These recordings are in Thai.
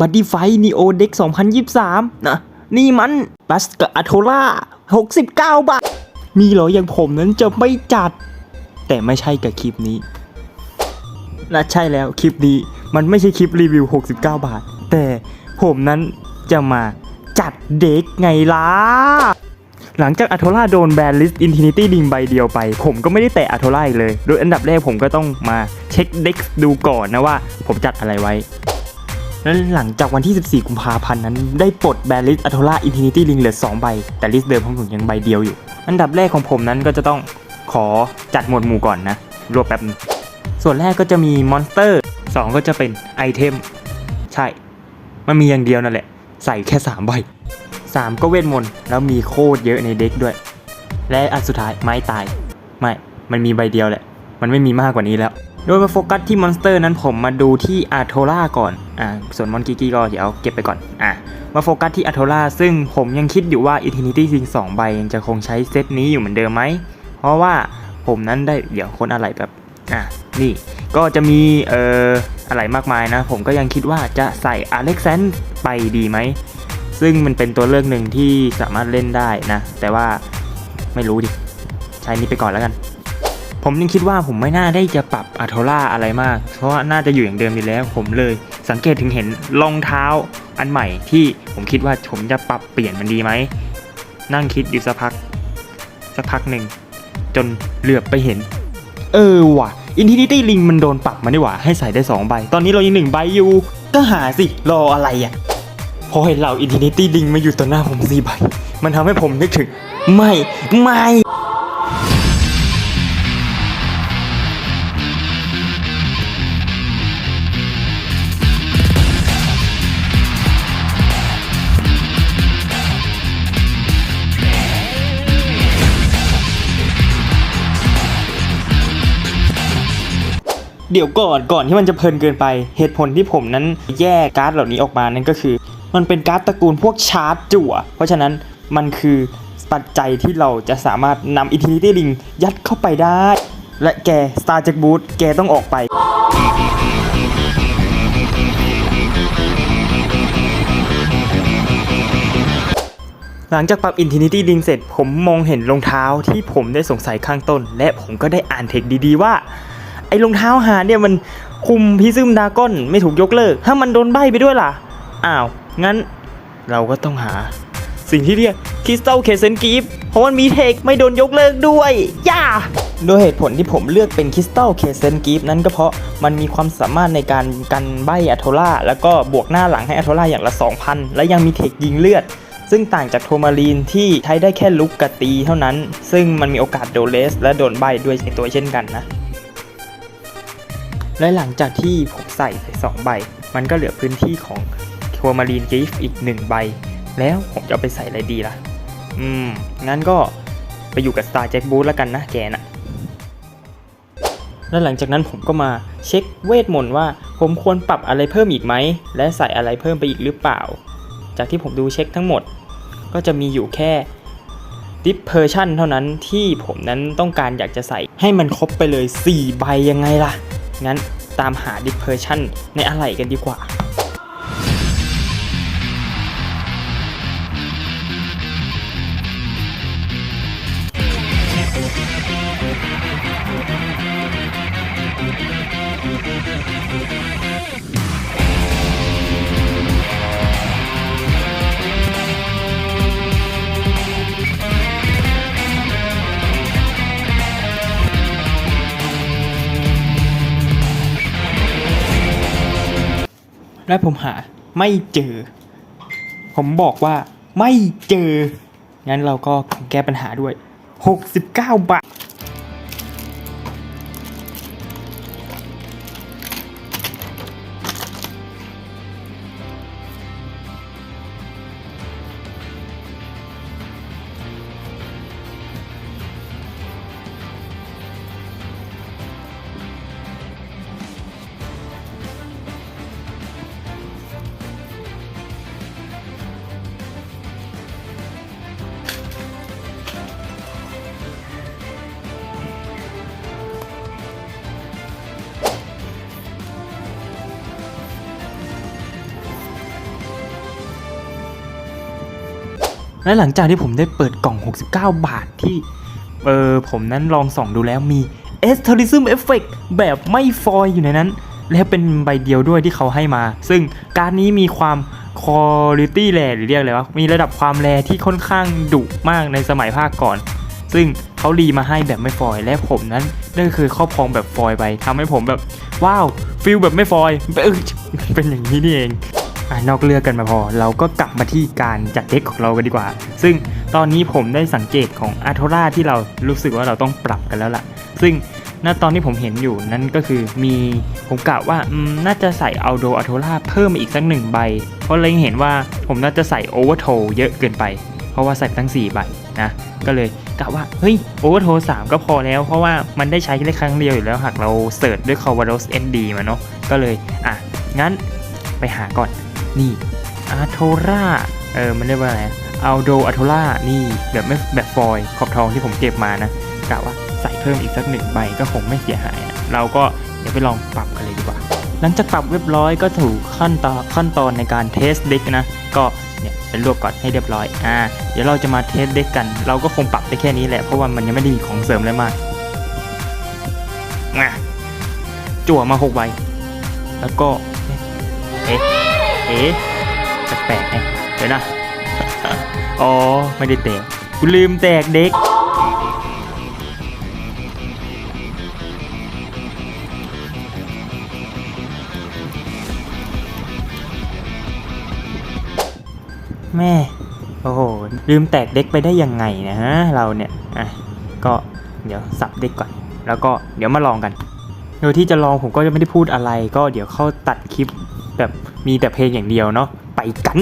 บัดดี้ไฟนีโอเด็ก2023 นะ นี่มันบัสกับอัโทล่า69 บาท มีเหรออย่างผมนั้นจะไม่จัด แต่ไม่ใช่กับคลิปนี้และใช่แล้วคลิปนี้มันไม่ใช่คลิปรีวิว 69 บาท แต่ผมนั้นจะมาจัดเด็กไงล่ะ หลังจากอัโทล่าโดนแบนลิสต์อินทินิตี้ดิงใบเดียวไป ผมก็ไม่ได้แตะอัโทล่าอีกเลย โดยอันดับแรกผมก็ต้องมาเช็คเด็กดูก่อนนะว่า ผมจัดอะไรไว้ แล้วหลังจากวันที่ 14 กุมภาพันธ์นั้น ได้ปลดแบลิสอั t โทล่าอินทินิตี้ดิงเหลือ 2 ใบ แต่ลิสเดิมของผมยังใบเดียวอยู่ อันดับแรกของผมนั้นก็จะต้องขอจัดหมวดหมู่ก่อนนะ รวบแป๊บส่วนแรกก็จะมีมอนสเตอร์ 2 ก็จะเป็นไอเทม ใช่ มันมีอย่างเดียวนั่นแหละ ใส่แค่ 3 ใบ 3 ก็เวทมนต์แล้วมีโคตรเยอะในเด็กด้วย และอันสุดท้ายไม้ตาย ไม่ มันมีใบเดียวแหละ มันไม่มีมากกว่านี้แล้ว โดยมาโฟกัสที่มอนสเตอร์นั้นผมมาดูที่อาโทล่าก่อนอ่าส่วนมอนกิกี้ก็เดี๋ยวเก็บไปก่อนอ่ามาโฟกัสที่อาโทล่าซึ่งผมยังคิดอยู่ว่า Infinity Ring 2 ใบยังจะคงใช้เซตนี้อยู่เหมือนเดิมไหม เพราะว่าผมนั้นได้เดี๋ยวคนอะไรแบบอะนี่ก็จะมีเอ่ออะไรมากมายนะ ผมก็ยังคิดว่าจะใส่อเล็กซานไปดีไหม ซึ่งมันเป็นตัวเลือกหนึ่งที่สามารถเล่นได้นะ แต่ว่าไม่รู้ดิ ใช้นี้ไปก่อนแล้วกัน ผมยังคิดว่าผมไม่น่าได้จะปรับอั t โทล่าอะไรมาก เพราะว่าน่าจะอยู่อย่างเดิมอยู่แล้ว ผมเลยสังเกตถึงเห็นรองเท้าอันใหม่ที่ผมคิดว่าผมจะปรับเปลี่ยนมันดีไหม นั่งคิดอยู่สักพัก สักพักหนึ่ง จนเหลือบไปเห็น เออว่ะ Infinity Ring มันโดนปรับมาดีกว่า ให้ใส่ได้ 2 ใบ ตอนนี้เรายังหนึ่งใบอยู่ ก็หาสิ รออะไรอะพอเห็นเหล่า Infinity Ring มาอยู่ต่อหน้าผมสี่ใบ มันทำให้ผมนึกถึง ไม่ ไม่ เดี๋ยวก่อนก่อนที่มันจะเพลินเกินไป เหตุผลที่ผมนั้นแยกการ์ดเหล่านี้ออกมานั่นก็คือ มันเป็นการ์ดตระกูลพวกชาร์จจั่ว เพราะฉะนั้นมันคือปัจจัยที่เราจะสามารถนำ Infinity Ring ยัดเข้าไปได้ และแก Star Jack Boot แกต้องออกไป หลังจากปรับ Infinity Ring เสร็จผมมองเห็นรองเท้าที่ผมได้สงสัยข้างต้น และผมก็ได้อ่านเทคดีๆว่า ไอ้รองเท้าหาเนี่ยมันคุมพิซึมดาก้อนไม่ถูกยกเลิก ถ้ามันโดนใบไปด้วยล่ะ อ้าว งั้นเราก็ต้องหา สิ่งที่เรียกคริสตัลเคเซนกีฟเพราะมันมีเทคไม่โดนยกเลิกด้วยย่าโดยเหตุผลที่ผมเลือกเป็นคริสตัลเคเซนกีฟนั้นก็เพราะมันมีความสามารถในการกันใบอัโทล่าแล้วก็บวกหน้าหลังให้อัโทล่าอย่างละ 2,000 และยังมีเทคยิงเลือด ซึ่งต่างจากโทมารีนที่ใช้ได้แค่ลุกกบตีเท่านั้น ซึ่งมันมีโอกาสโดนเลส และโดนใบด้วยในตัวเช่นกันนะ และหลังจากที่ผมใส่ไปสองใบ มันก็เหลือพื้นที่ของทัวมารีนกิฟอีกหนึ่งใบ แล้วผมจะเอาไปใส่อะไรดีล่ะ อืม งั้นก็ไปอยู่กับ Star Jack Boot แล้วกันนะแกน่ะและหลังจากนั้นผมก็มาเช็คเวทมนต์ว่าผมควรปรับอะไรเพิ่มอีกไหม และใส่อะไรเพิ่มไปอีกหรือเปล่า จากที่ผมดูเช็คทั้งหมด ก็จะมีอยู่แค่ Dispersion เท่านั้นที่ผมนั้นต้องการอยากจะใส่ให้มันครบไปเลย 4 ใบยังไงล่ะ งั้นตามหา dispersion ในอะไรกันดีกว่า และผมหาไม่เจอ ผมบอกว่าไม่เจอ งั้นเราก็แก้ปัญหาด้วย 69 บาท และหลังจากที่ผมได้เปิดกล่อง 69 บาทที่ เออผมนั้นลองส่องดูแล้วมี e s t e r i s m Effect แบบไม่ฟอยอยู่ในนั้น และเป็นใบเดียวด้วยที่เขาให้มา ซึ่งการนี้มีความ Quality แรหรือเรียกอะไรวะ มีระดับความแรที่ค่อนข้างดุมากในสมัยภาคก่อน ซึ่งเขารีมาให้แบบไม่ฟอย และผมนั้นได้เคยครอบครองแบบฟอยไปทำให้ผมแบบ ว้าวฟิลแบบไม่ฟอยเออเป็นอย่างนี้นี่เอง นอกเรื่องกันมาพอ เราก็กลับมาที่การจัดเด็กของเรากันดีกว่า ซึ่งตอนนี้ผมได้สังเกตของอาร์โทราที่เรารู้สึกว่าเราต้องปรับกันแล้วล่ะ ซึ่งณตอนที่ผมเห็นอยู่นั่นก็คือมีผมกะว่าน่าจะใส่เอาโดอาโทราเพิ่มมาอีกสักหนึ่งใบ เพราะเล็งเห็นว่าผมน่าจะใส่โอเวอร์โทเยอะเกินไป เพราะว่าใส่ตั้ง 4 ใบนะก็เลยกะว่าเฮ้ยโอเวอร์โทสก็พอแล้ว เพราะว่ามันได้ใช้แค่ครั้งเดียวอยู่แล้วหากเราเสิร์ชด้วย c a l v a d o s ND มาเนาะก็เลยอะงั้นไปหาก่อน นี่อาโทราเออมันเรียกว่าอะไรเอาโดอาโทรานี่แบบไม่แบบฟอยขอบทองที่ผมเก็บมานะกะว่าใส่เพิ่มอีกสักหนึ่งใบก็คงไม่เสียหายอะเราก็เดี๋ยวไปลองปรับกันเลยดีกว่า หลังจากปรับเรียบร้อยก็ถูกขั้นตอนขั้นตอนในการเทสเด็กนะ ก็เนี่ยเป็นรวบก่อนให้เรียบร้อยอ่าเดี๋ยวเราจะมาเทสเด็กกัน เราก็คงปรับได้แค่นี้แหละเพราะว่ามันยังไม่ได้มีของเสริมอะไรมากอะจั่วมาหกใบแล้วก็เอ๊ะ เอ๊ะแปลกๆไงเดี๋ยวนะ อ๋อ ไม่ได้แตกกูลืมแตกเด็ก แม่ โอ้โห ลืมแตกเด็กไปได้ยังไงนะฮะ เราเนี่ย อะ ก็เดี๋ยวสับเด็กก่อน แล้วก็เดี๋ยวมาลองกัน โดยที่จะลองผมก็จะไม่ได้พูดอะไร ก็เดี๋ยวเข้าตัดคลิปแบบ มีแต่เพลงอย่างเดียวเนาะไปกัน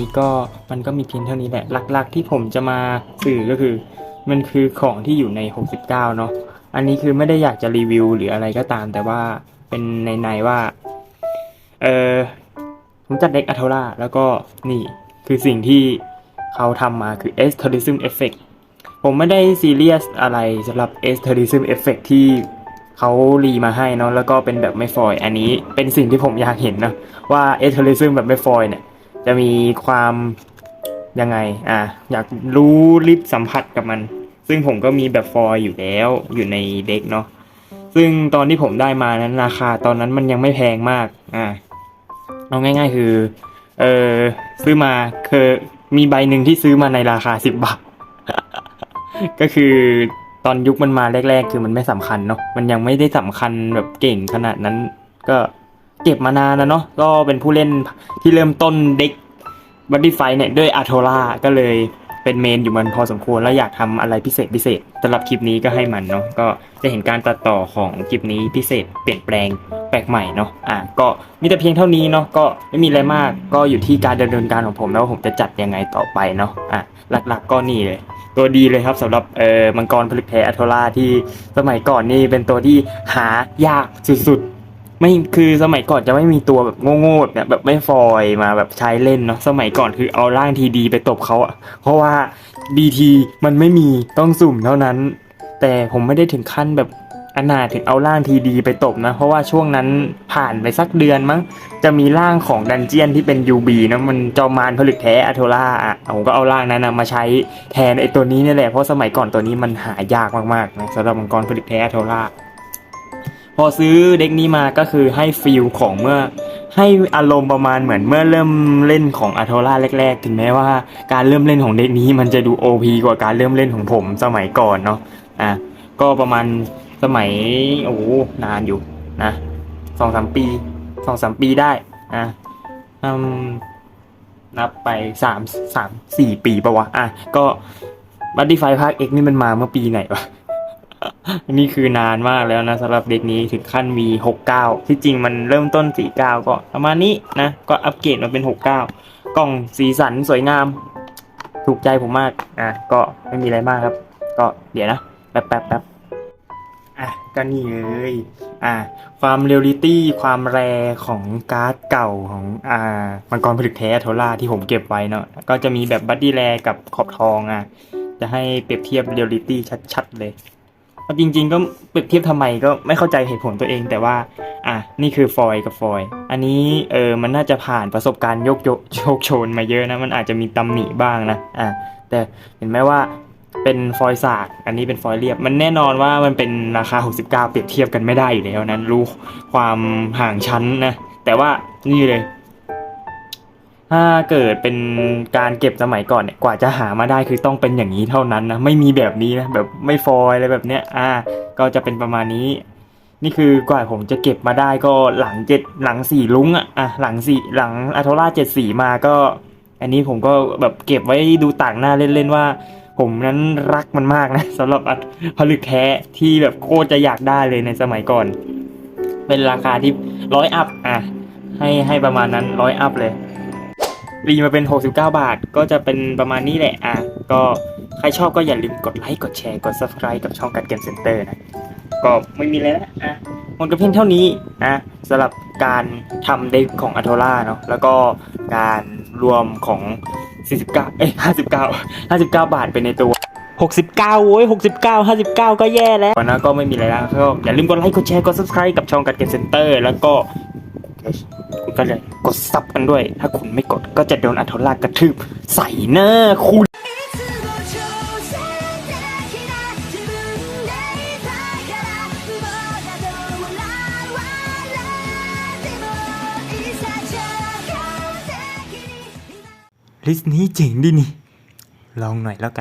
นี่ก็มันก็มีเพียงเท่านี้แหละ หลักๆ ที่ผมจะมาสื่อก็คือ มันคือของที่อยู่ใน 69 เนาะอันนี้คือไม่ได้อยากจะรีวิวหรืออะไรก็ตาม แต่ว่าเป็นในในๆว่า เออผมจัดเด็กอัทโทราแล้วก็นี่คือสิ่งที่เขาทำมาคือ e s t e r i s m Effect ผมไม่ได้ซีเรียสอะไรสำหรับ e s t e r i s m Effect ที่เขารีมาให้เนาะแล้วก็เป็นแบบไม่ฟอย อันนี้เป็นสิ่งที่ผมอยากเห็นนะว่า e s t e r i s m แบบไม่ฟอยเนี่ย จะมีความยังไง อะ อยากรู้ลิปสัมผัสกับมัน ซึ่งผมก็มีแบบฟอยล์อยู่แล้วอยู่ในเด็กเนาะซึ่งตอนที่ผมได้มานั้นราคาตอนนั้นมันยังไม่แพงมาก อะเอาง่าย ๆ คือ เออซื้อมาคือมีใบหนึ่งที่ซื้อมาในราคาสิบบาท ก็คือตอนยุคมันมาแรก ๆ คือมันไม่สำคัญเนาะ มันยังไม่ได้สำคัญแบบเก่งขนาดนั้น ก็ เก็บมานานนะเนาะก็เป็นผู้เล่นที่เริ่มต้นเด็กบัดดี้ไฟเนี่ยด้วยอาโทล่าก็เลยเป็นเมนอยู่มันพอสมควรแล้วอยากทำอะไรพิเศษพิเศษสำหรับคลิปนี้ก็ให้มันเนาะก็จะเห็นการตัดต่อของคลิปนี้พิเศษเปลี่ยนแปลงแปลกใหม่เนาะอะก็มีแต่เพียงเท่านี้เนาะก็ไม่มีอะไรมากก็อยู่ที่การดำเนินการของผมแล้วผมจะจัดยังไงต่อไปเนาะอะหลักๆก็นี่เลย ตัวดีเลยครับสำหรับเอ่อมังกรผลึกแท้อัทโทล่าที่สมัยก่อนนี่เป็นตัวที่หายากสุดๆ ไม่คือสมัยก่อนจะไม่มีตัวแบบโง่ๆแบบเนี้ยแบบไม่ฟอยมาแบบใช้เล่นเนาะสมัยก่อนคือเอาร่างทีดีไปตบเขาอะเพราะว่าบีทีมันไม่มีต้องสุ่มเท่านั้น แต่ผมไม่ได้ถึงขั้นแบบอนาถถึงเอาร่างทีดีไปตบนะ เพราะว่าช่วงนั้นผ่านไปสักเดือนมั้งจะมีร่างของดันเจียนที่เป็น UB นะมันจอมารผลึกแท้อัโทล่าอะผมก็เอาร่างนั้นนะมาใช้แทนไอตัวนี้นี่แหละเพราะสมัยก่อนตัวนี้มันหายากมากๆนะสำหรับมังกรผลึกแท้อัโทล่า อซื้อเด็กนี้มาก็คือให้ฟิลของเมื่อ ให้อารมณ์ประมาณเหมือนเมื่อเริ่มเล่นของอัโทล่าแรก ๆ ถึงแม้ว่าการเริ่มเล่นของเด็กนี้มันจะดู OP กว่าการเริ่มเล่นของผมสมัยก่อนเนาะอะก็ประมาณสมัยโอ้นานอยู่นะสองสามปีสองสามปีได้อะอืมนับไปสามสามสี่ปีปะวะอะก็บัตตี้ไฟภาคเอกนี่มันมาเมื่อปีไหนวะ นี่คือนานมากแล้วนะสำหรับเด็กนี้ถึงขั้นมีหกเก้าที่จริงมันเริ่มต้นสี่เก้าก็ประมาณนี้นะ ก็อัปเกรดมาเป็นหกเก้ากล่องสีสันสวยงาม ถูกใจผมมาก อะ ก็ไม่มีอะไรมากครับ ก็เดี๋ยวนะ แป๊บแป๊บแป๊บอะก็นี่เลยอ่าความเรียลลิตี้ความแรของการ์ดเก่าของอ่ามังกรผลึกแท้โทล่าที่ผมเก็บไว้เนาะก็จะมีแบบบัดดี้แรกับขอบทองอะ จะให้เปรียบเทียบเรียลลิตี้ชัดๆเลย เอาจริง ๆ ก็เปรียบเทียบทำไมก็ไม่เข้าใจเหตุผลตัวเอง แต่ว่า อะนี่คือฟอยกับฟอยอันนี้เออมันน่าจะผ่านประสบการณ์โยกโยโชคโชนมาเยอะนะมันอาจจะมีตำหนิบ้างนะอะแต่เห็นไหมว่าเป็นฟอยสาก อันนี้เป็นฟอยเรียบ มันแน่นอนว่ามันเป็นราคา 69 เปรียบเทียบกันไม่ได้อยู่แล้วนั้นรู้ความห่างชั้นนะ แต่ว่านี่เลย ถ้าเกิดเป็นการเก็บสมัยก่อนเนี่ยกว่าจะหามาได้คือต้องเป็นอย่างนี้เท่านั้นนะไม่มีแบบนี้นะแบบไม่ฟอยล์อะไรแบบเนี้ยอ่า ก็จะเป็นประมาณนี้ นี่คือกว่าผมจะเก็บมาได้ก็หลังเจ็ดหลังสี่ลุงอะอะหลังสี่หลังอัโทล่าเจ็ดสี่มาก็ อันนี้ผมก็แบบเก็บไว้ดูต่างหน้าเล่นๆว่า ผมนั้นรักมันมากนะสำหรับผลึกแท้ที่แบบโคตรจะอยากได้เลยในสมัยก่อน เป็นราคาที่ร้อยอัพอะให้ให้ประมาณนั้นร้อยอัพเลย รีมาเป็น 69 บาท ก็จะเป็นประมาณนี้แหละอะก็ใครชอบก็อย่าลืมกดไลค์กดแชร์กด subscribe กับช่องการเกมเซ็นเตอร์นะก็ไม่มีแล้วนะอะหมดกันเพียงเท่านี้นะสำหรับการทำเด็กของอัโทล่าเนาะแล้วก็การรวมของ 49 เอ้ย 59 59 บาทเป็นในตัว 69โว้ย69 59 ก็แย่แล้วนะก็ไม่มีอะไรแล้วก็อย่าลืมกดไลค์กดแชร์กด subscribe กับช่องการเกมเซ็นเตอร์แล้วก็ คุณก็เลยกดซับกันด้วย ถ้าคุณไม่กดก็จะโดนอัธรากระทืบใส่หน้าคุณลิสต์นี้เจ๋งดินี่ ลองหน่อยแล้วกัน